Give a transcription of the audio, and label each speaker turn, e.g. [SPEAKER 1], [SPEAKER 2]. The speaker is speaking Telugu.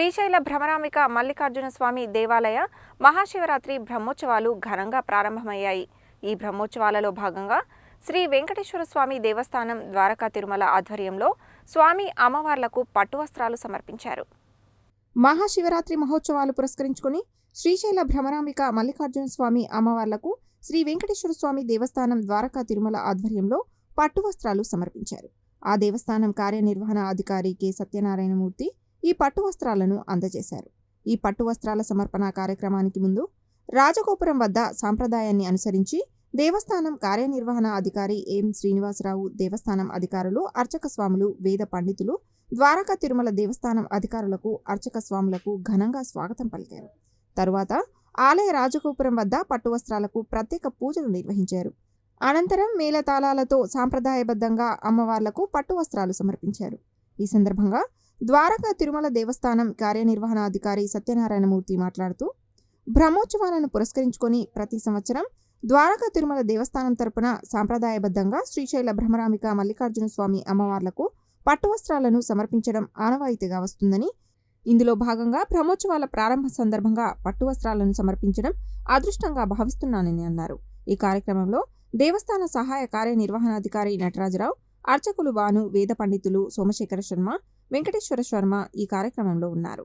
[SPEAKER 1] శ్రీశైల భ్రమరామిక మల్లికార్జున స్వామి దేవాలయ మహాశివరాత్రి బ్రహ్మోత్సవాలు ఘనంగా ప్రారంభమయ్యాయి. ఈ బ్రహ్మోత్సవాలలో భాగంగా శ్రీ వెంకటేశ్వర స్వామి దేవస్థానం ద్వారకా తిరుమల ఆధ్వర్యంలో స్వామి అమ్మవార్లకు పట్టు వస్త్రాలు సమర్పించారు. మహాశివరాత్రి మహోత్సవాలు పురస్కరించుకుని శ్రీశైల భ్రమరామిక మల్లికార్జున స్వామి అమ్మవార్లకు శ్రీ వెంకటేశ్వర స్వామి దేవస్థానం ద్వారకా తిరుమల ఆధ్వర్యంలో పట్టు వస్త్రాలు సమర్పించారు. ఆ దేవస్థానం కార్యనిర్వహణ అధికారి కె. సత్యనారాయణమూర్తి ఈ పట్టు వస్త్రాలను అందజేశారు. ఈ పట్టు వస్త్రాల సమర్పణ కార్యక్రమానికి ముందు రాజగోపురం వద్ద సాంప్రదాయాన్ని అనుసరించి దేవస్థానం కార్యనిర్వహణ అధికారి ఎం శ్రీనివాసరావు దేవస్థానం అధికారులు అర్చక స్వాములు వేద పండితులు ద్వారకా తిరుమల దేవస్థానం అధికారులకు అర్చక స్వాములకు ఘనంగా స్వాగతం పలికారు. తరువాత ఆలయ రాజగోపురం వద్ద పట్టు వస్త్రాలకు ప్రత్యేక పూజలు నిర్వహించారు. అనంతరం మేళతాళాలతో సాంప్రదాయబద్ధంగా అమ్మవార్లకు పట్టు వస్త్రాలు సమర్పించారు. ఈ సందర్భంగా ద్వారకా తిరుమల దేవస్థానం కార్యనిర్వహణాధికారి సత్యనారాయణమూర్తి మాట్లాడుతూ బ్రహ్మోత్సవాలను పురస్కరించుకొని ప్రతి సంవత్సరం ద్వారకా తిరుమల దేవస్థానం తరపున సాంప్రదాయబద్ధంగా శ్రీశైల భ్రమరామిక మల్లికార్జున స్వామి అమ్మవార్లకు పట్టువస్త్రాలను సమర్పించడం ఆనవాయితీగా వస్తుందని ఇందులో భాగంగా బ్రహ్మోత్సవాల ప్రారంభ సందర్భంగా పట్టు వస్త్రాలను సమర్పించడం అదృష్టంగా భావిస్తున్నానని అన్నారు. ఈ కార్యక్రమంలో దేవస్థాన సహాయ కార్యనిర్వహణాధికారి నటరాజరావు అర్చకులు బాను వేద పండితులు సోమశేఖర శర్మ వెంకటేశ్వర శర్మ ఈ కార్యక్రమంలో ఉన్నారు.